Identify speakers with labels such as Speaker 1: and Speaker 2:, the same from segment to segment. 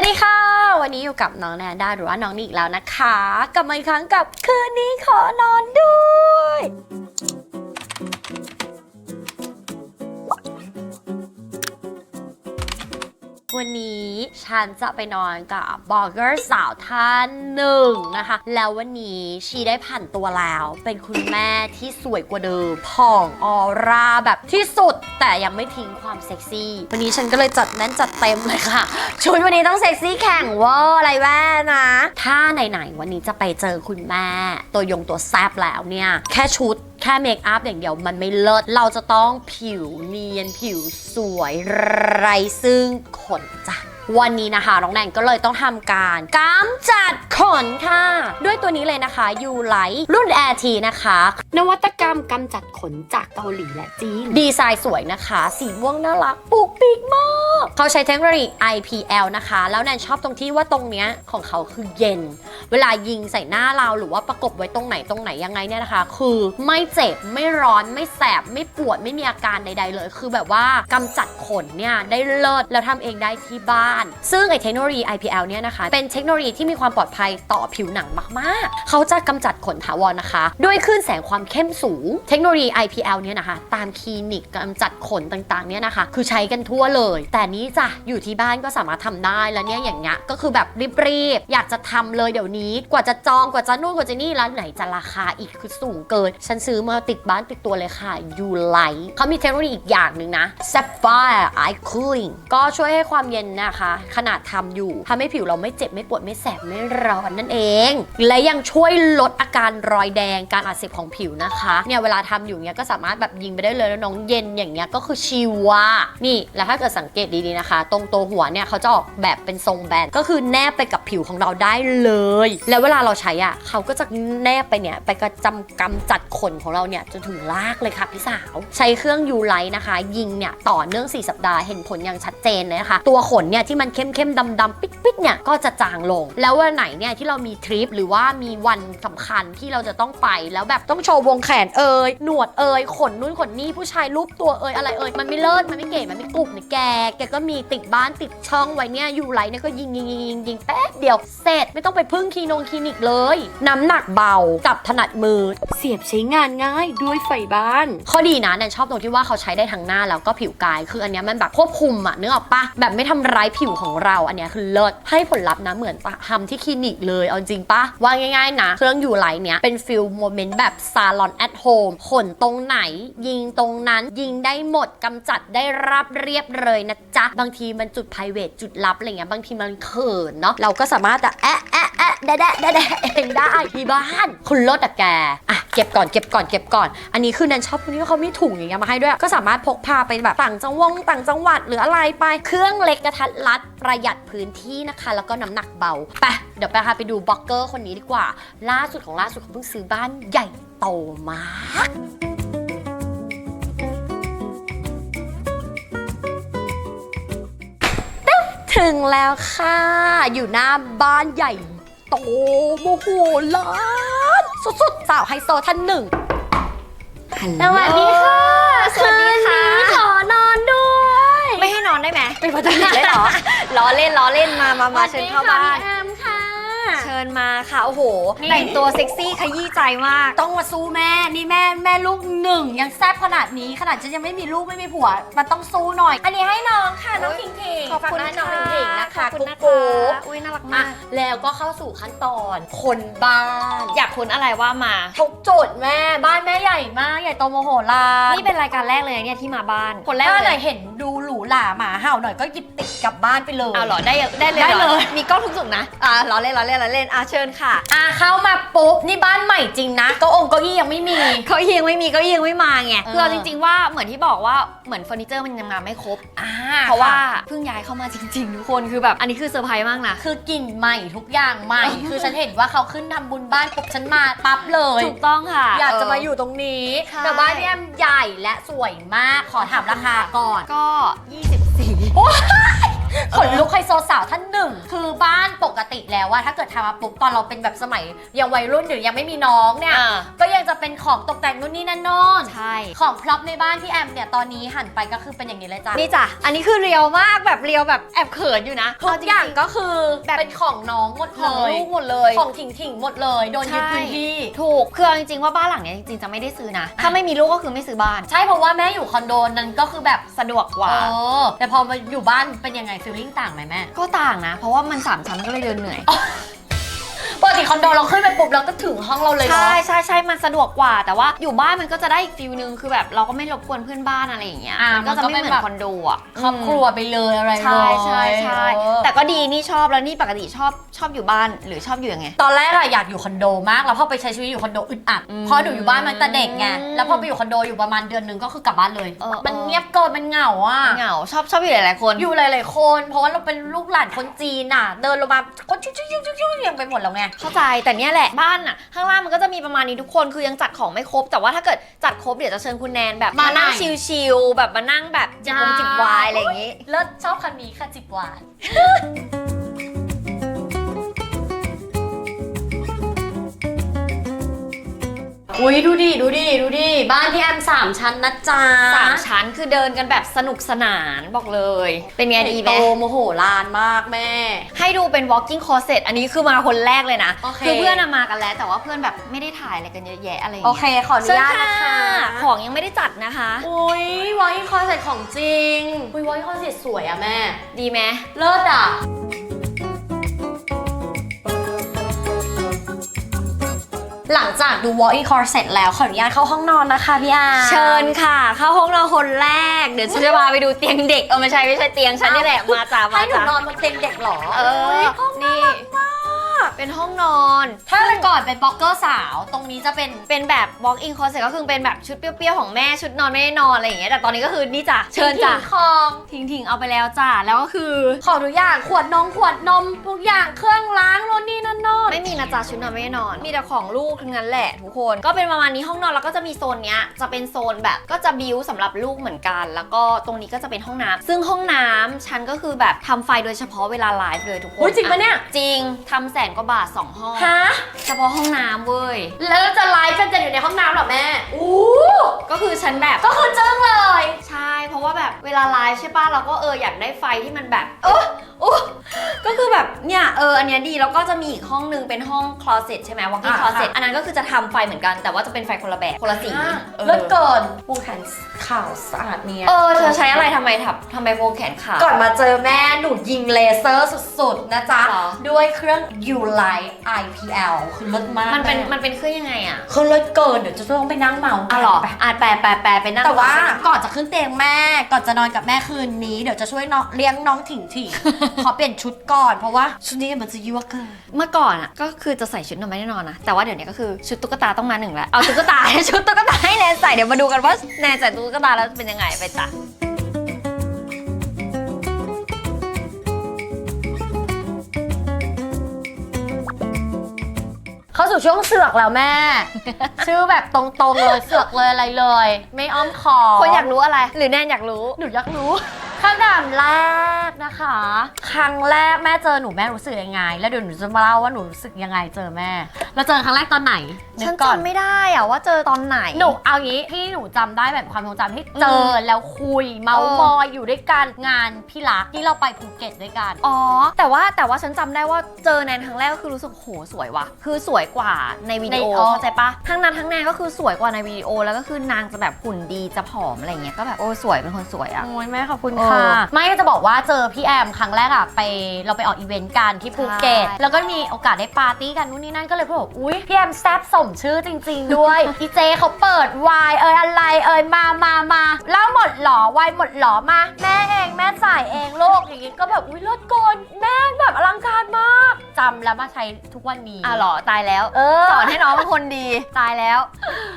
Speaker 1: วัสดีค่ะ วันนี้อยู่กับน้องแนนด้าหรือว่าน้องนิกแล้วนะคะ กลับมาอีกครั้งกับคืนนี้ขอนอนด้วย วันนี้ฉันจะไปนอนกับบล็อกเกอร์สาวท่านหนึ่งนะคะ แล้ววันนี้ชีได้ผ่านตัวแล้ว เป็นคุณแม่ที่สวยกว่าเดิมผ่องออร่าแบบที่สุด แต่ยังไม่ทิ้งความเซ็กซี่ วันนี้ฉันก็เลยจัดแน่นจัดเต็มเลยค่ะ ชุดวันนี้ต้องเซ็กซี่แข่งเวอร์อะไรแว่นะ ถ้าไหนๆวันนี้จะไปเจอคุณแม่ ตัวยงตัวแซบแล้วเนี่ย แค่ชุดแค่เมคอัพอย่างเดียวมันไม่เลิศ เราจะต้องผิวเนียนผิวสวยไรซึ่งขนจ้ะวันนี้นะคะน้องแนนก็เลยต้องทำการกำจัดขนค่ะ ด้วยตัวนี้เลยนะคะยูไลท์รุ่น Air T นะคะ นวัตกรรมกำจัดขนจากเกาหลีและจีน ดีไซน์สวยนะคะ สีม่วงน่ารักปุกปิกมาก เขาใช้เทคโนโลยี IPL นะคะ แล้วแนนชอบตรงที่ว่าตรงเนี้ยของเขาคือเย็น เวลายิงใส่หน้าเราหรือว่าประกบไว้ตรงไหนตรงไหนยังไงเนี่ยนะคะ คือไม่เจ็บไม่ร้อนไม่แสบไม่ปวดไม่มีอาการใด ๆ เลย คือแบบว่ากำจัดขนเนี่ยได้เลิศแล้วทำเองได้ที่บ้าน ซึ่งไอเทคโนโลยี IPL เนี่ยนะคะ เป็นเทคโนโลยีที่มีความปลอดภัยต่อผิวหนังมากๆ เขาจะกำจัดขนถาวรนะคะ ด้วยคลื่นแสงความเข้มสูง เทคโนโลยี IPL เนี่ยนะคะ ตามคลินิกกำจัดขนต่างๆเนี่ยนะคะ คือใช้กันทั่วเลย แต่นี้จ้ะอยู่ที่บ้านก็สามารถทำได้แล้วเนี่ยอย่างเงี้ยก็คือแบบรีบๆอยากจะทำเลยเดี๋ยวนี้กว่าจะจองกว่าจะนู่นกว่าจะนี่แล้วไหนจะราคาอีกคือสูงเกิน ฉันซื้อมาติดบ้านติดตัวเลยค่ะยูไลท์เขามีเทคโนโลยีอีกอย่างหนึ่งนะ Sapphire Eye Cooling ก็ช่วยให้ความเย็นนะคะ ขนาดทำอยู่ทำให้ผิวเราไม่เจ็บไม่ปวดไม่แสบไม่ร้อนนั่นเอง และยังช่วยลดอาการรอยแดงการอักเสบของผิวนะคะเนี่ยเวลาทำอยู่เนี้ยก็สามารถแบบยิงไปได้เลยแล้วน้องเย็นอย่างเงี้ยก็คือชิวว่านี่แล้วถ้าเกิดสังเกตดีๆนะคะ ตรงตัวหัวเนี่ยเขาจะออกแบบเป็นทรงแบนก็คือแนบไปกับผิวของเราได้เลยแล้วเวลาเราใช้อะเขาก็จะแนบไปเนี่ยไปกระจำกำจัดขนของเราเนี่ยจนถึงรากเลยค่ะพี่สาว ใช้เครื่องยูไลท์นะคะ ยิงเนี่ยต่อเนื่อง 4 สัปดาห์เห็นผลอย่างชัดเจนเลยนะคะ ตัวขนเนี่ยที่มันเข้มเข้มดำดำปิ๊กปิ๊กเนี่ยก็จะจางลง แล้ววันไหนเนี่ยที่เรามีทริปหรือว่ามีวันสำคัญที่เราจะต้องไปแล้วแบบต้องโชว์วงแขนเอ่ยหนวดเอ่ยขนนู่นขนนี่ผู้ชายรูปตัวเอ่ยอะไรเอ่ยมันไม่เลิศมันไม่เก๋มันไม่กรุบเนี่ยแกแกก็มีติดบ้านติดช่องไว้เนี่ยยูไลท์เนี่ยก็ยิงยิงยิงยิงยิงแป๊บเดียวเสร็จไม่ต้องไปพึ่งคลินงคลินิกเลย น้ำหนักเบาจับถนัดมือ เสียบใช้งานง่ายด้วยไฟบ้าน ข้อดีนะแนนชอบตรงที่ว่าเขาใช้ได้ทั้งหน้าแล้วก็ผิวกาย คืออันเนี้ยมันแบบควบคุมอะนึกออกปะแบบไม่ทำร้ายผิวของเรา อันเนี้ยคือเลิศให้ผลลัพธ์นะเหมือนทำที่คลินิกเลยเอาจริงปะว่าง่ายๆนะ เครื่องยูไลท์เนี้ยเป็นฟิลโมเมนต์แบบซาลอนแอทโฮมขนตรงไหน ยิงตรงนั้นยิงได้หมดกำจัดได้รับเรียบเลยนะจ๊ะ บางทีมันจุด p r i v a t จุดลับอะไรเงี้ยบางทีมันเขินเนาะเราก็สามารถจะแอะแอะแอะแดะแดะแดะแดะเองได้ที่บ้านคุณลดอะแกอะเก็บก่อนเก็บก่อนเก็บก่อน อันนี้คือแนนชอบตรงที่เขามีถุงอย่างเงี้ยมาให้ด้วย ก็สามารถพกพาไปแบบต่างจังหวงต่างจังหวัดหรืออะไรไป เครื่องเล็กกระทัดรัดประหยัดพื้นที่นะคะ แล้วก็น้ำหนักเบาไปเดี๋ยวไปพาไปดูบล็อกเกอร์คนนี้ดีกว่า ล่าสุดของล่าสุดเขาเพิ่งซื้อบ้านใหญ่โตมากถึงแล้วค่ะ อยู่หน้าบ้านใหญ่ โตโมโหลานสุดๆสาวไฮโซท่านหนึ่ง สวัสดีค่ะ
Speaker 2: สวัสดีค่ะ
Speaker 1: นนี้ขอนอนด้วย
Speaker 2: ไม่ให้นอนได้ไหม
Speaker 1: เป็นปกติ
Speaker 2: ได้เหรอ ล้อเล่นล้อเล่นมามามาเชิญเข้าบ้าน
Speaker 1: แอ มค่ะ
Speaker 2: เชิญมาค่ะ โอ้โห
Speaker 1: นี่
Speaker 2: แต่งตัวเซ็กซี่ขยี้ใจมาก
Speaker 1: ต้องมาสู้แม่ นี่แม่แม่ลูกหนึ่งยังแซ่บขนาดนี้ขนาดฉันยังไม่มีลูกไม่มีผัว มันต้องสู้หน่อย อันนี้ให้น้องค่ะน้อง
Speaker 2: โอ้ย
Speaker 1: ทิงทิง
Speaker 2: ขอบคุณ
Speaker 1: ฝากน้อง
Speaker 2: ค่ะ
Speaker 1: ทิงทิงนะคะ
Speaker 2: ขอบคุณ
Speaker 1: กุ๊
Speaker 2: นะ
Speaker 1: ก
Speaker 2: คะ
Speaker 1: กุ๊ก
Speaker 2: อุ้ยน่ารัก
Speaker 1: อะ
Speaker 2: มาก
Speaker 1: แล้วก็เข้าสู่ขั้นตอนคนบ้าน
Speaker 2: อยากคุณอะไรว่ามา
Speaker 1: ทุกจุดแม่บ้านแม่ใหญ่มาก ใหญ่โตโมโหลาน
Speaker 2: นี่เป็นรายการแรกเลยนะเนี่ยที่มาบ้าน คนแรก
Speaker 1: ถ้าไห
Speaker 2: เล
Speaker 1: น
Speaker 2: ย
Speaker 1: เห็นดูหรูหราหมาเห่าหน่อยก็หยิบติดกลับบ้านไปเลย
Speaker 2: เอาเหรอได้ได้เลย
Speaker 1: ได้
Speaker 2: หรอ
Speaker 1: เลย
Speaker 2: มีกล้องทุกจุดนะ อ่าล้อเล่นล้อเล่นล้อเล่นอะเชิญค่ะ
Speaker 1: อะเข้ามาปุ๊บนี่บ้านใหม่จริงนะเก็องค์เก็อี้ยังไม่มี
Speaker 2: เขายังไม่มีก็ยังไม่มาไง
Speaker 1: เออ
Speaker 2: คือเอาจริงๆว่าเหมือนที่บอกว่าเหมือนเฟอร์นิเจอร์มันยังมาไม่ครบ
Speaker 1: อ่า
Speaker 2: เพราะว่าเพิ่งย้ายเข้ามาจริงๆ ทุกคนคือแบบอันนี้คือเซอร์ไพรส์มากนะ
Speaker 1: คือกลิ่นใหม่ทุกอย่างใหม่ คือฉันเห็นว่าเขาขึ้นทำบุญบ้านปุ๊บฉันมาปั๊บเลย
Speaker 2: ถูกต้องค่ะ
Speaker 1: อยากจะมา
Speaker 2: เอ
Speaker 1: ยู่ตรงนี้
Speaker 2: ใช่
Speaker 1: แต่บ้านพี่แอมใหญ่และสวยมากขอถามราคาก่อน
Speaker 2: ก็ 24
Speaker 1: ขนลุกไฮโซสาวท่านหนึ่ง คือบ้านปกติแล้วว่าถ้าเกิดทำมาปุ๊บตอนเราเป็นแบบสมัยยังวัยรุ่นหรือยังไม่มีน้องเนี่ย
Speaker 2: อ่า
Speaker 1: ก็ยังจะเป็นของตกแต่งนู่นนี่นั่นโน่น
Speaker 2: ใช่
Speaker 1: ของพร็อพในบ้านพี่แอมเนี่ยตอนนี้หันไปก็คือเป็นอย่างนี้เลยจ้ะ
Speaker 2: นี่จ้ะ อันนี้คือเรียวมากแบบเรียวแบบแอบเขินอยู่นะ
Speaker 1: ทุกอย่างก็คือ
Speaker 2: แบบ
Speaker 1: เป็นของน้องหมด
Speaker 2: ข
Speaker 1: เล
Speaker 2: อง
Speaker 1: ย
Speaker 2: ลูกหมดเลย
Speaker 1: ของถิงถิงๆหมดเลย โดนยึด
Speaker 2: ใช่
Speaker 1: พื้นที่
Speaker 2: ถูก คือเอาจริงๆว่าบ้านหลังเนี้ยจริงๆจะไม่ได้ซื้อนะ ถ้าไม่มีลูกก็คือไม่ซื้อบ้าน
Speaker 1: ใช่เพราะว่าแม่อยู่คอนโดนั้นก็คือแบบ
Speaker 2: สะดวกกว่า
Speaker 1: เออแต่พอมาอยู่บ้านเป็นยังไงฟีลลิ่งต่างไหมแม่
Speaker 2: ก็ต่างนะ เพราะว่ามันสามชั้นก็เลยเดินเหนื่อย
Speaker 1: ปกติคอนโดเราขึ้นไปปุ๊บเราก็ถึงห้องเราเลย
Speaker 2: ใช่
Speaker 1: เนาะ
Speaker 2: ใช่ใช่มันสะดวกกว่า แต่ว่าอยู่บ้านมันก็จะได้อีกฟิลนึงคือแบบเราก็ไม่รบกวนเพื่อนบ้านอะไรอย่างเงี้ย
Speaker 1: อ่ามั
Speaker 2: มันก็จะ
Speaker 1: มันก็
Speaker 2: ไม่
Speaker 1: เป็น
Speaker 2: เหมือ
Speaker 1: แบ
Speaker 2: น
Speaker 1: บ
Speaker 2: คอนโดอะ
Speaker 1: ครอบครัวไปเลยอะไรเลย
Speaker 2: ใช่ใช่ใช่
Speaker 1: เออ
Speaker 2: แต่ก็ดีนี่ชอบแล้วนี่ปกติชอบชอบอยู่บ้านหรือชอบอยู่ยังไง
Speaker 1: ตอนแรกอะอยากอยู่คอนโดมากแล้วพอไปใช้ชีวิตอยู่คอนโดอึดอัด
Speaker 2: อืม
Speaker 1: เพราะหนูอยู่บ้านมาตั้งแต่เด็กไงแล้วพอไปอยู่คอนโดอยู่ประมาณเดือนหนึงก็คือกลับบ้านเลย
Speaker 2: เออ
Speaker 1: มัน
Speaker 2: เออ
Speaker 1: เงียบเกินมันเหงาอะ
Speaker 2: เหงาชอบชอบอยู่หลายๆคน
Speaker 1: อยู่หลายๆคน เพราะว่าเราเป็นลูกหลานคนจีนอะเดินลงมาคนชิวชิวชิวชิวเรียงไปหมดแล้วไง
Speaker 2: เข้าใจแต่เนี้ยแหละบ้านอะข้างล่างมันก็จะมีประมาณนี้ทุกคนคือยังจัดของไม่ครบ แต่ว่าถ้าเกิดจัดครบเดี๋ยวจะเชิญคุณแนนแบบ
Speaker 1: มา
Speaker 2: มานั่ง
Speaker 1: ไหน
Speaker 2: ชิลๆแบบมานั่งแบบจิบวงจิบวายอะไรอย่างงี้
Speaker 1: เลิศชอบคันนี้ค่ะจิบหวาน อุ้ยดูดิดูดิดูดิบ้านพี่แอมสามชั้นนะจ๊ะ
Speaker 2: สามชั้นคือเดินกันแบบสนุกสนานบอกเลย เป็นไงดีไหม
Speaker 1: โตโมโหลานมากแม่
Speaker 2: ให้ดูเป็น walking closet อันนี้คือมาคนแรกเลยนะ
Speaker 1: โอเค
Speaker 2: คือเพื่อนอะมากันแล้ว แต่ว่าเพื่อนแบบไม่ได้ถ่ายอะไรกันเยอะแยะอะไรอย่าง
Speaker 1: โอ
Speaker 2: เงี้ย
Speaker 1: เคขออนุ
Speaker 2: เชิญ
Speaker 1: ญาต
Speaker 2: ค่ะ
Speaker 1: นะคะ
Speaker 2: ของยังไม่ได้จัดนะคะ
Speaker 1: อุ้ยวอล i คอนเซ็ปของจริงอุ้ยวอล i คอนเซ็ปสวยอะแม่
Speaker 2: ดีไหม
Speaker 1: เลิศอะ หลังจากดู walk in closet แล้วขออนุญาตเข้าห้องนอนนะคะพี่อา
Speaker 2: เชิญค่ะ เข้าห้องนอนคนแรก เดี๋ยวฉันจะพาไปดูเตียงเด็ก เออไม่ใช่ไม่ใช่เตียงฉันนี่แหละ มาจ้ามา
Speaker 1: ให้หนู
Speaker 2: จ้าน
Speaker 1: อนบนเตียงเด็กเหรอ
Speaker 2: เออ
Speaker 1: ห้อง
Speaker 2: นี่ เป็นห้องนอน
Speaker 1: ถ้าแต่ก่อนเป็นบล็อกเกอร์สาว ตรงนี้จะเป็น
Speaker 2: เป็นแบบ walk in closet ก็คือเป็นแบบชุดเปรี้ยวๆ ของแม่ชุดนอนไม่ได้นอนอะไรอย่างเงี้ยแต่ตอนนี้ก็คือนี่จ้ะเชิญจ้ะ
Speaker 1: ทิ้งคอง
Speaker 2: ทิ้งทิ้งๆเอาไปแล้วจ้ะแล้วก็คือ
Speaker 1: ขอทุกอย่างขวดนมขวดนมทุกอย่างเครื่องล้างโน่นนี่นั่นโน่น
Speaker 2: ไม่มีนะจ๊ะชุดนอนไม่ได้นอน มีแต่ของลูกทั้งนั้นแหละทุกคนก็เป็นประมาณนี้ห้องนอนแล้วก็จะมีโซนเนี้ยจะเป็นโซนแบบก็จะบิวสำหรับลูกเหมือนกัน แล้วก็ตรงนี้ก็จะเป็นห้องน้ำซึ่งห้องน้ำฉันก็คือแบบทำไฟโดยเฉพาะเวลาไลฟ์เลยทุกคน
Speaker 1: อุ๊ยจริงปะเนี่ย
Speaker 2: จริงทำแสนกว่าบาทสองห้อง
Speaker 1: ฮะ
Speaker 2: เฉพาะห้องน้ำเว้ย
Speaker 1: แล้วจะไลฟ์กันจะอยู่ในห้องน้ำเหรอแม่ อู้
Speaker 2: ก็คือฉันแบบ
Speaker 1: ก็คือจึ้งเลย
Speaker 2: ใช่ เพราะว่าแบบเวลาไลฟ์ใช่ป่ะ เราก็เอออยากได้ไฟที่มันแบบโอ้โอ้ก็คือแบบเนี่ยเอออันเนี้ยดีแล้วก็จะมีอีกห้องนึงเป็นห้องคลอเซ็ตใช่ไหมวอล์กอิน
Speaker 1: อ่า
Speaker 2: คลอเซ็ต
Speaker 1: ค่ะ
Speaker 2: อันนั้นก็คือจะทำไฟเหมือนกันแต่ว่าจะเป็นไฟคนละแบบคนละสี
Speaker 1: อะ
Speaker 2: เออ
Speaker 1: เลิศเกินปูแขนขาวสะอาดเนียน
Speaker 2: เออเธอใช้อะไรทำไมทับทำไมโฟมแขนขา
Speaker 1: ก่อนมาเจอแม่หนูยิงเลเซอร์สุดๆนะจ๊ะ
Speaker 2: หรอ
Speaker 1: ด้วยเครื่อง Ulight IPL คือเลิศมาก
Speaker 2: มันเป็น
Speaker 1: แมั
Speaker 2: นเป็นเครื่องยังไงอะ
Speaker 1: คือเลิศเกินเดี๋ยวจะต้องไปนั่งเมาส์กั
Speaker 2: อะหรอ
Speaker 1: ไป
Speaker 2: อ่านแปลแปลแปลไปนั่ง
Speaker 1: แต่ว่า
Speaker 2: ก่อนสิ
Speaker 1: ก่อนจะขึ้นเตียงแม่ก่อนจะนอนกับแม่คืนนี้เดี๋ยวจะช่วยน้องเลี้ยงน้องถิงถิงขอเปลี่ยนชุดก่อนเพราะว่าชุดนี้มันจะยั่วเกิน
Speaker 2: เมื่อก่อนอะก็คือจะใส่ชุดนอนไม่ได้นอนนะแต่ว่าเดี๋ยวนี้ก็คือชุดตุ๊กตาต้องมาหนึ่งแล้วเอาตุ๊กตาชุดตุ๊กตาให้แนนใส่เดี๋ยวมาดูกันว่าแนนใส่ตุ๊กตาแล้วเป็นยังไงไปจ้ะ
Speaker 1: เข้าสู่ช่วงเสือกแล้วแม่ ชื่อแบบตรงๆเลยเสือกเลยอะไรเลย ไม่อ้อมคอ
Speaker 2: คนอยากรู้อะไร หรือแนนอยากรู้
Speaker 1: หนูอยากรู้ คำถามแรกนะคะ ครั้งแรกแม่เจอหนูแม่รู้สึกยังไง แล้วเดี๋ยวหนูจะมาเล่าว่าหนูรู้สึกยังไงเจอแม่แล้วเจอครั้งแรกตอนไหนนึ
Speaker 2: ฉั
Speaker 1: ก
Speaker 2: น
Speaker 1: ก่อน
Speaker 2: จำไม่ได้อะว่าเจอตอนไหน
Speaker 1: หนูเอางี้ที่หนูจำได้แบบความทรงจำที่เจออแล้วคุยเมา
Speaker 2: เออ
Speaker 1: มอยอยู่ด้วยกันงานพี่รักที่เราไปภูเก็ตด้วยกัน
Speaker 2: อ๋อ แต่ว่าแต่ว่าฉันจำได้ว่าเจอแนนครั้งแรกก็คือรู้สึกโหสวยว่ะ คือสวยกว่าในวิดีโอ
Speaker 1: ในอ๋อ
Speaker 2: เข้าใจปะทั้งนั้นทั้งแนนก็คือสวยกว่าในวิดีโอแล้วก็คือนางจะแบบหุ่นดีจะผอมอะไรเงี้ยก็แบบโอ้สวยเป็นคนสวยอะ
Speaker 1: โอ้ยแม่ขอบคุณ
Speaker 2: เออ
Speaker 1: ค่ะ ไม่ก็จะบอกว่าเจอพี่แอมครั้งแรกอะไปเราไปออกอีเวนต์กันที่ภูเก็ต
Speaker 2: ใช่
Speaker 1: แล้วก็มีโอกาสได้ปาร์ตี้กันนู่นนี่นั่นก็เลยพูดว่าอุ้ยพี่แอมแซบสมชื่อจริง ๆ ด้วย พี่เจเขาเปิดวายเอยอะไรเอยมามามาแล้วหมดหรอวายหมดหรอมา แม่เองแม่จ่ายเองโลกอย่างงี้ก็แบบอุ้ยเลิศเกนแม่แบบอลังการมากจำแล้วมาใช้ทุกวันนี้
Speaker 2: อะเหรอตายแล้ว
Speaker 1: เออ
Speaker 2: สอนให้น้องเป็นคนดี ตายแล้ว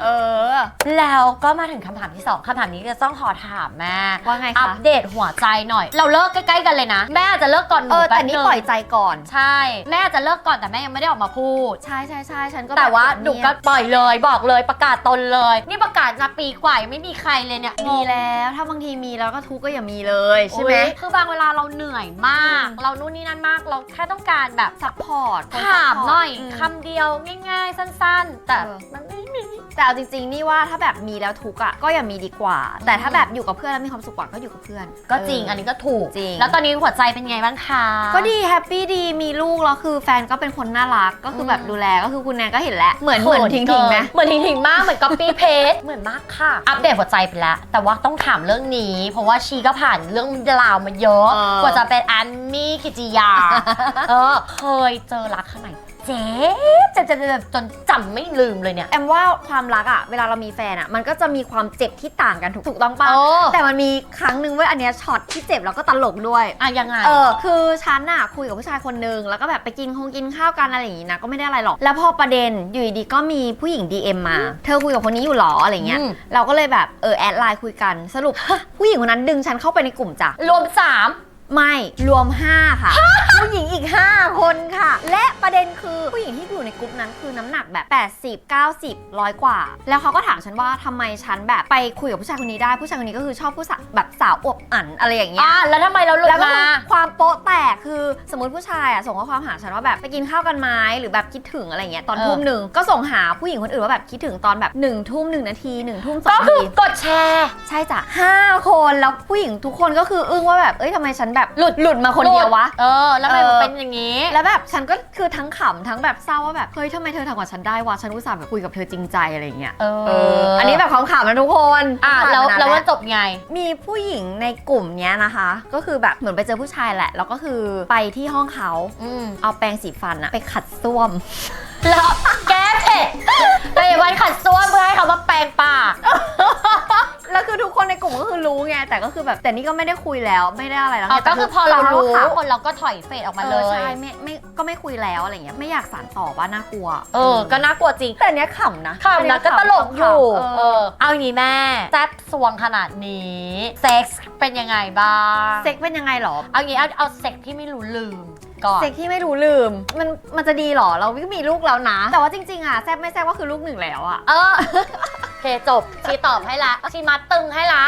Speaker 2: เออ
Speaker 1: แล้วก็มาถึงคำถามที่สองคำถามนี้จะต้องขอถามแม่
Speaker 2: ว่าไง
Speaker 1: อั
Speaker 2: คะ
Speaker 1: ปเดตหัวใจหน่อย เราเลิกใกล้ๆกันเลยนะ แม่อาจจะเลิกก่อนหนู
Speaker 2: เออ แต่
Speaker 1: ป๊บ
Speaker 2: นี่
Speaker 1: ง
Speaker 2: ปล่อยใจก่อน
Speaker 1: ใช่ แม่อาจจะเลิกก่อนแต่แม่ยังไม่ได้ออกมาพูด
Speaker 2: ใช่ใช่ใช่ฉันก็
Speaker 1: แต่ว่า
Speaker 2: บบ
Speaker 1: หนูก็ปล่อยเลยบอกเลยประกาศตนเลย นี่ประกาศมาปีกว่ายังไม่มีใครเลยเนี่ย
Speaker 2: มีแล้วถ้าบางทีมีแล้วก็ทุกข์ก็อย่ามีเลยใช่ไหม
Speaker 1: โอ๊ยคือบางเวลาเราเหนื่อยมาก เรานู่นนี่นั่นมากเราแค่ต้องการแบบสัก
Speaker 2: ปพอร์ตคน
Speaker 1: ถามหน่อย
Speaker 2: ซัพพร์ต
Speaker 1: คำเดียวง่าย ๆ สั้น ๆ แต่
Speaker 2: เออ
Speaker 1: มันไม่มี
Speaker 2: แต่เอาจริง ๆ นี่ว่าถ้าแบบมีแล้วทุกข์อะก็อย่ามีดีกว่า แต่ถ้าแบบอยู่กับเพื่อนแล้วมีความสุขกว่าก็อยู่กับเพื่อน
Speaker 1: ก็จริง
Speaker 2: เอั
Speaker 1: นนี้ก็ถูก
Speaker 2: จริง
Speaker 1: แล้วตอนนี้หัวใจเป็นไงบ้างคะ
Speaker 2: ก็ดีแฮปปี้ดีมีลูกแล้วคือแฟนก็เป็นคนน่ารักก็คือแบบ
Speaker 1: อืม
Speaker 2: ดูแลก็คือคุณแนนก็เห็นแล้วเหมือนเหมือนทิ้งทิ้งๆไหม
Speaker 1: เหมือนทิ้งทิ้งๆมากเหมือนก๊อปปี้เพจเหมือนมากค่ะ อัปเดตหัวใจไปแล้ว แต่ว่าต้องถามเรื่องนี้ เพราะว่าชีก็ผ่านเรื่องราวมาเยอะ
Speaker 2: เออ
Speaker 1: กว่าจะเป็นอันมี่คิจิยาเออเคยเจอรักข้างใน เจ๊เจ็บเจ็บเจ็บจนจำไม่ลืมเลยเนี่ย
Speaker 2: แอมว่าความรักอะเวลาเรามีแฟนอะมันก็จะมีความเจ็บที่ต่างกันถูกถูกต้องปะ
Speaker 1: เออ
Speaker 2: แต่มันมีครั้งหนึ่งเว้ยอันเนี้ยช็อตที่เจ็บแล้วก็ตลกด้วย
Speaker 1: อะยังไง
Speaker 2: เออคือฉันน่ะคุยกับผู้ชายคนนึงแล้วก็แบบไปกินคงกินข้าวกันอะไรอย่างงี้นะก็ไม่ได้อะไรหรอก แล้วพอประเด็นอยู่ดีๆก็มีผู้หญิง DM มา เธอคุยกับคนนี้อยู่หรออะไรเงี้ย
Speaker 1: อืม
Speaker 2: เราก็เลยแบบเออแอดไลน์คุยกันสรุป ผู้หญิงคนนั้นดึงฉันเข้าไปในกลุ่มจ้ะ
Speaker 1: รวมสาม
Speaker 2: ไม่รวม 5 ค่ะ ผู้หญิงอีก 5 คนค่ะ และประเด็นคือผู้หญิงที่อยู่ในกลุ่มนั้นคือน้ำหนักแบบ 80 90ร้อยกว่า แล้วเขาก็ถามฉันว่าทำไมฉันแบบไปคุยกับผู้ชายคนนี้ได้ผู้ชายคนนี้ก็คือชอบผู้สาวแบบสาวอวบอั่นอะไรอย่างเงี้ย
Speaker 1: อะแล้วทำไมเราหลุด
Speaker 2: แล้วก็
Speaker 1: มา
Speaker 2: คือความโป๊ะแตกคือสมมติผู้ชายอะส่งข้อความหาฉันว่าแบบไปกินข้าวกันไหมหรือแบบคิดถึงอะไรเงี้ยตอน
Speaker 1: เออ
Speaker 2: ทุ่มหนึ่งก็ส่งหาผู้หญิงคนอื่นว่าแบบคิดถึงตอนแบบหนึ่งทุ่มหนึ่งนาทีหนึ่งทุ่มสอ
Speaker 1: ก็
Speaker 2: ง
Speaker 1: คื
Speaker 2: นา
Speaker 1: อ
Speaker 2: ที
Speaker 1: กดแชร์
Speaker 2: ใช่จ้ะห้าคนแล้วผู้หญิงทุกคนก็คืออึ้งว่าแบบเอ้ยทำไมฉันแบบหลุดหลุดมาคนเดียววะ
Speaker 1: เออ แล้วทำไม
Speaker 2: เออ
Speaker 1: มันเป็นอย่างนี้
Speaker 2: แล้วแบบฉันก็คือทั้งขำทั้งแบบเศร้าว่าแบบเฮ้ยทำไมเธอทำกับฉันได้วะฉันอุตส่าห์แบบคุยกับเธอจริงใจอะไรเงี้ย
Speaker 1: เอ
Speaker 2: เอออันนี้แบบขำๆนะทุกคน
Speaker 1: อะ
Speaker 2: ผ่าน
Speaker 1: แล้ว
Speaker 2: มานาน
Speaker 1: แล้วมัน
Speaker 2: แล้ว
Speaker 1: จบไง
Speaker 2: มีผู้หญิงในกลุ่มเนี้ยนะคะ ก็คือแบบเหมือนไปเจอผู้ชายแหละ แล้วก็คือไปที่ห้องเขา
Speaker 1: อืม
Speaker 2: เอาแปรงสีฟันอะไปขัดส้วม
Speaker 1: แล้วแก้เผ็ด ไปวันขัดส้วมเพื่อให้เขามาแปรงปาก
Speaker 2: แล้วคือทุกคนในกลุ่มก็คือรู้ไง แต่ก็คือแบบแต่นี่ก็ไม่ได้คุยแล้วไม่ได้อะไรแล้ว
Speaker 1: อ๋อ
Speaker 2: ไงแต่
Speaker 1: ก็คือพอเรารู้
Speaker 2: ข่าว
Speaker 1: คนเราก็ถอยเฟดออกมา
Speaker 2: เอ
Speaker 1: เล
Speaker 2: อย ใช่ไม่ไม่ก็ไม่คุยแล้วอะไรเงี้ยไม่อยากสารต่อว่าน่ากลัว
Speaker 1: เออ ก็น่ากลัวจริง
Speaker 2: แต่อันเนี้ยขำนะ
Speaker 1: ค่ะ
Speaker 2: อันเนี้
Speaker 1: นะ
Speaker 2: ย
Speaker 1: ก็ตลกอยู่
Speaker 2: ขำ
Speaker 1: เออ เอาอย่างนี้แม่ แซ่บสวงขนาดนี้ เซ็กส์เป็นยังไงบ้าง
Speaker 2: เซ็กเป็นยังไงหรอ
Speaker 1: เอางี้เอาเอาเซ็กที่ไม่รู้ลืม ก่อน
Speaker 2: เซ็กที่ไม่รู้ลืม มันมันจะดีหรอ เราก็มีลูกแล้วนะ แต่ว่าจริงๆอะแซบไม่แซบก็คือลูกหนึ่งแล้วอะ
Speaker 1: เออโอ เคจบชีตอบให้ละชีมัดตึงให้ละ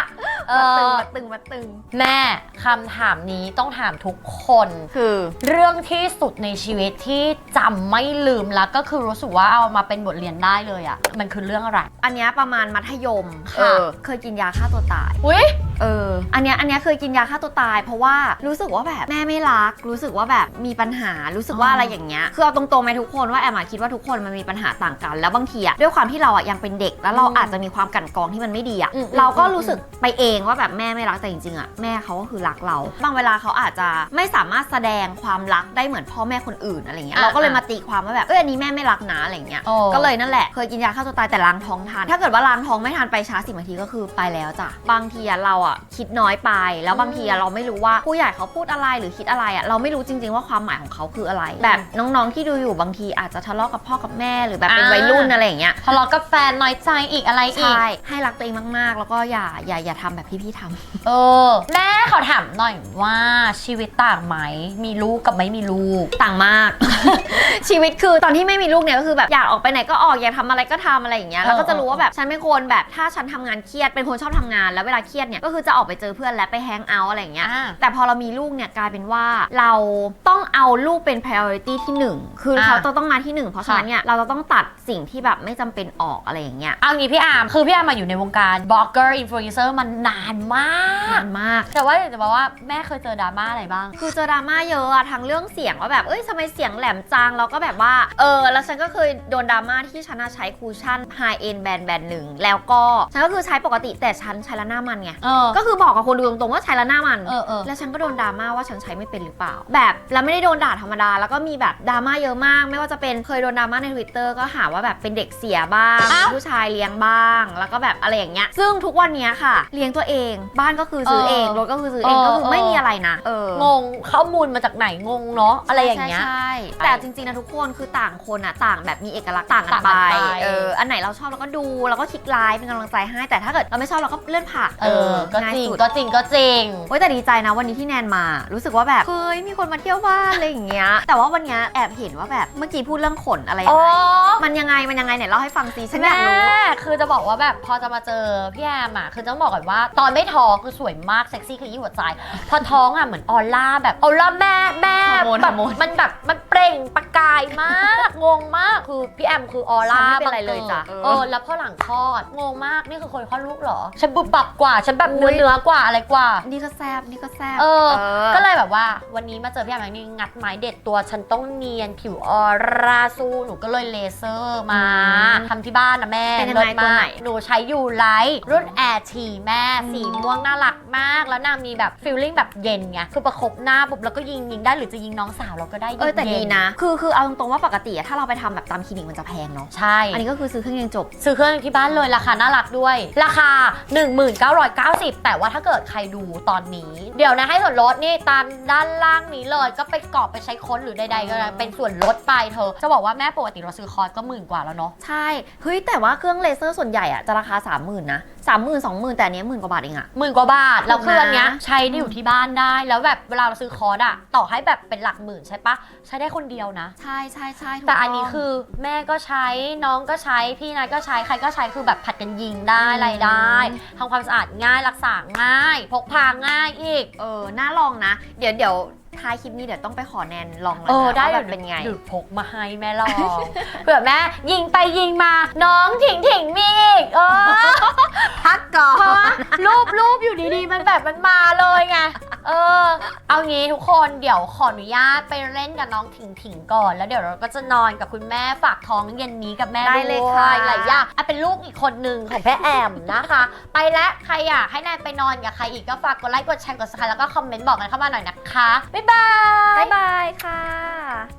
Speaker 1: เอ
Speaker 2: มาตึง
Speaker 1: อ
Speaker 2: มาตึงมาตึง
Speaker 1: แม่คำถามนี้ต้องถามทุกคน
Speaker 2: คือ
Speaker 1: เรื่องที่สุดในชีวิตที่จำไม่ลืมแล้วก็คือรู้สึกว่าเอามาเป็นบทเรียนได้เลยอะ่ะ มันคือเรื่องอะไร
Speaker 2: อันเนี้ยประมาณมัธยม
Speaker 1: ค่ะ
Speaker 2: เออเคยกินยาฆ่าตัวตาย
Speaker 1: อุ้ย
Speaker 2: เออ อันเนี้ยอันเนี้ยเคยกินยาฆ่าตัวตาย เพราะว่ารู้สึกว่าแบบแม่ไม่รัก รู้สึกว่าแบบมีปัญหา รู้สึกว่า
Speaker 1: อ๋ออ
Speaker 2: อะไรอย่างเงี้ย คือเอาตรงๆไหมทุกคนว่าแอมอะคิดว่าทุกคนมันมีปัญหาต่างกัน แล้วบางทีอะด้วยความที่เราอะยังเป็นเด็ก แล้วเรา
Speaker 1: อืม
Speaker 2: อาจจะมีความกลั่นกรองที่มันไม่ดีอะ
Speaker 1: อืม
Speaker 2: เราก็
Speaker 1: อืม
Speaker 2: รู้สึกไปเองว่าแบบแม่ไม่รักแต่จริงๆอะแม่เขาก็คือรักเราบางเวลาเขาอาจจะไม่สามารถแสดงความรักได้เหมือนพ่อแม่คนอื่นอะไรเงี้ย
Speaker 1: อะ
Speaker 2: เราก็เลยมาตีความว่าแบบเอออันนี้แม่ไม่รักนะอะไรเงี้ย
Speaker 1: โอ้
Speaker 2: ก็เลยนั่นแหละเคยกินยาฆ่าตัวตายแต่ล้างท้องทันถ้าเกิดว่าล้างท้องไม่ทันไปช้าสิบนาทีก็คือไปแล้วจ้ะบางทีอะเราอะคิดน้อยไป แล้วบางทีอะเราไม่รู้ว่าผู้ใหญ่เขาพูดอะไรหรือคิดอะไรอะเราไม่รู้จริง ๆ ว่าความหมายของเขาคืออะไร แบบน้องๆที่ดูอยู่บางทีอาจจะทะเลาะกับพ่อกับแม่หรือแบบเป็น
Speaker 1: อ่า
Speaker 2: วัยรุ่นอะไรอย่างเงี้ย
Speaker 1: ทะเลาะกับแฟนน้อยใจอีกอะไรอีก
Speaker 2: ใช่ให้รักตัวเองมาก ๆ แล้วก็อย่าอย่าอย่าทำแบบที่พี่ทำ
Speaker 1: เออ แม่ขอถามหน่อยว่าชีวิตต่างไหม มีลูกกับไม่มีลูก
Speaker 2: ต่างมาก ชีวิตคือตอนที่ไม่มีลูกเนี่ยก็คือแบบอยากออกไปไหนก็ออกอยากทำอะไรก็ทำอะไรอย่างเงี้ยแล้วก็จะรู้ว่าแบบฉันเป็นคนแบบถ้าฉันทำงานเครียดเป็นคนชอบทำงาน แล้วเวลาเครียดเนี่ยก็คือจะออกไปเจอเพื่อนและไปแฮงเอาท์อะไรอย่างเงี้ย
Speaker 1: อ่า
Speaker 2: แต่พอเรามีลูกเนี่ยกลายเป็นว่าเราต้องเอาลูกเป็น priority ที่หนึ่งคือเขาจะต้องมาที่หนึ่งเพราะฉะนั้นเนี่ยเราจะต้องตัดสิ่งที่แบบไม่จำเป็นออกอะไรอย่างเงี้ย
Speaker 1: เอางี้พี่อาร์มคือพี่อาร์มมาอยู่ในวงการบล็อกเกอร์อินฟลูเอนเซอร์มานานมาก
Speaker 2: นานมาก
Speaker 1: แต่ว่าอยากจะบอกว่าแม่เคยเจอดราม่าอะไรบ้าง
Speaker 2: คือเจอดราม่าเยอะอะทั้งเรื่องเสียงว่าแบบเอ้ยทำไมเสียงแหลมจังแล้วก็แบบว่าเออแล้วฉันก็เคยโดนดราม่าที่ฉันน่ะใช้คูชั่นไฮเอ็นแบรนด์แบรนด์หนึ่งแล้วก็ฉันก็คือใช้ปกติแต่ฉันใช้แล้วหน้ามันไง
Speaker 1: เออ
Speaker 2: ก็คือบอกกับคนดูตรงๆว่าใช้แล้วหน้ามัน
Speaker 1: เออเออ
Speaker 2: แล้วฉันก็โดนดราม่าว่าฉันใช้ไม่เป็นหรือเปล่า แบบแล้วไม่ได้โดนด่าธรรมดา แล้วก็มีแบบดราม่าเยอะมาก ไม่ว่าจะเป็นเคยโดนดราม่าในทวิตเตอร์ก็หาว่าแบบเป็นเด็กเสียบ้าง
Speaker 1: อ้าว
Speaker 2: ผู้ชายเลี้ยงบ้าง แล้วก็แบบอะไรอย่างเงี้ย ซึ่งทุกวันเนี้ยค่ะ เลี้ยงตัวเอง บ้านก็คือซื้อเองรถก็คือซื้อเองก็คือไม่มีอะไรนะ เออ
Speaker 1: งงข้อมูลมาจากไหนงงเนาะอะไรอย่างเงี้ย
Speaker 2: ใช่ใช่แต่จริงๆนะทุกคนคือต่างคนอะต่างแบบมีเอกลักษณ์ต่างกัน
Speaker 1: ต่าง
Speaker 2: ไป
Speaker 1: กันไป
Speaker 2: เอออันไหนเราชอบเราก็ดูเราก็คลิกไลค์เป็นกำลังใจให้แต่ถ้าเกิดเราไม่ชอบเราก็เลื่อนผ่าน
Speaker 1: เออ ก็
Speaker 2: ง่าย
Speaker 1: จริง
Speaker 2: สุด
Speaker 1: ก็จริงก็จริง
Speaker 2: เว้ยแต่ดีใจนะวันนี้ที่แนนมา รู้สึกว่าแบบเฮ้ยมีคนมาเที่ยวบ้านอะไรอย่างเงี้ยแต่ว่าวันเนี้ยแอบเห็นว่าแบบเมื่อกี้พูดเรื่องขนอะไรยั
Speaker 1: อ๋
Speaker 2: ง
Speaker 1: อ
Speaker 2: ไงมันยังไงมันยังไงเนี่ยเล่าให้ฟังซิฉันอยาก
Speaker 1: แม่
Speaker 2: รู้
Speaker 1: คือจะบอกว่าแบบพอจะมาเจอพี่แอมอะคือต้องบอกก่อนว่า ตอนไม่ท้องคือสวยมากเซ็กซี่คือยิ่งหัวใจ พอท้องอะเหมือนออร่าแบบออร่าแม่แม่
Speaker 2: ฮอร์โมน
Speaker 1: แบ
Speaker 2: ฮ
Speaker 1: บ
Speaker 2: อร์โมน
Speaker 1: มันแบบมันเปล่ล่งประกายมากงงมากคือพี่แอมคือออร่า
Speaker 2: ฉันไม่เป็นไรเลยจ้ะ
Speaker 1: บังเกิดเออแล้วพอหลังคลอดงงมากนี่คือคนคลอดลูกเหรอฉันบุบบับกว่าฉันแบบเนื้อเนื้อกว่าอะไรกว่า
Speaker 2: นี่ก็แซบนี่ก็แซบ
Speaker 1: เออ
Speaker 2: เออ
Speaker 1: ก็เลยแบบว่าวันนี้มาเจอพี่แอมอย่างนี้งัดไม้เด็ดตัวฉันต้องเนียนผิวออร่าสู้หนูก็เลยเลเซอร์มาทำที่บ้านนะแม่
Speaker 2: เป็นยังไง
Speaker 1: ลิศ
Speaker 2: ตัว
Speaker 1: มาก
Speaker 2: ไหน
Speaker 1: หนูใช้ยูไลท์รุ่นแอร์ทีแม่ สีม่วงน่ารักมาก แล้วนางมีแบบฟิลลิ่งแบบเย็นไงคือประคบหน้าปุ๊บแล้วก็ยิงยิงได้หรือจะยิงน้องสาวเราก็ได้
Speaker 2: เออแต่
Speaker 1: ย็
Speaker 2: ดี
Speaker 1: น
Speaker 2: นะ คือคือเอาตรงๆว่าปกติอะถ้าเราไปทำแบบตามคลินิกมันจะแพงเนาะ
Speaker 1: ใช่
Speaker 2: อันนี้ก็คือซื้อเครื่องยังจบ
Speaker 1: ซื้อเครื่องที่บ้านเลยราคาน่ารักด้วย ราคา 1990 แต่ว่าถ้าเกิดใครดูตอนนี้ เดี๋ยวนะให้ส่วนลดนี่ตามด้านล่างนี้เลยก็ไปกรอบไปใช้ค้นหรือใดๆก็ได้เป็นส่วนลดไปเธอ จะบอกว่าแม่ปกติเราซื้อคอร์สก็หมื่นกว่าแล้วเนาะ
Speaker 2: ใช่เฮ้ยแต่ว่าเครื่องเลเซอร์ส่วนใหญ่อะจะราคา 3 0,000นะสามหมื่นสองหมื่นแต่อันเนี้หมื่นกว่าบาทเองอะ
Speaker 1: หมื่นกว่าบาท แล้ว
Speaker 2: ถูกนะ
Speaker 1: เครื่องเนี้ยใช้ได้อยู่ที่บ้านได้ แล้วแบบเวลาเราซื้อคอร์สอะต่อให้แบบเป็นหลักหมื่นใช่ปะใช้ได้คนเดียวนะ
Speaker 2: ใช่ใช่ใช่ถูก
Speaker 1: แต่อันนี้
Speaker 2: ต้ง
Speaker 1: คือแม่ก็ใช้น้องก็ใช้พี่นายก็ใช้ใครก็ใช้คือแบบผัดกันยิงได้อะไรได้
Speaker 2: อืม
Speaker 1: ทำความสะอาดง่ายรักษาง่าย พกพาง่ายอีก
Speaker 2: เออน่าลองนะ เดี๋ยวเดี๋ยว ท้ายคลิปนี้เดี๋ยวต้องไปขอแนนลองแล้ว
Speaker 1: เออ
Speaker 2: นะ
Speaker 1: ได้
Speaker 2: ว่าแบบเป็นไง
Speaker 1: หรือพกมาให้แม่ลอง เผื่อแม่ยิงไปยิงมา น้องถิงถิงมีอีกเออ
Speaker 2: พักก่อ
Speaker 1: เพราะว่ารูปรูปอยู่ดีๆ มันแบบมันมาเลยไง เออ เอางี้ทุกคนเดี๋ยวขออนุญาตไปเล่นกับน้องถิงถิงก่อน แล้วเดี๋ยวเราก็จะนอนกับคุณแม่ฝากท้องเย็นนี้กับแม่
Speaker 2: ได้เลย
Speaker 1: ด้ว
Speaker 2: ค่ะ
Speaker 1: หลายอย่างอะเป็นลูกอีกคนหนึ่งของแม่แอมนะคะ ไปแล้วใครอยากให้นายไปนอนกับใครอีกก็ฝากกดไลค์กดแชร์กดซับสไครต์แล้วก็คอมเมนต์บอกกันเข้ามาหน่อยนะคะ บ๊ายบาย
Speaker 2: บ๊ายบายค่ะ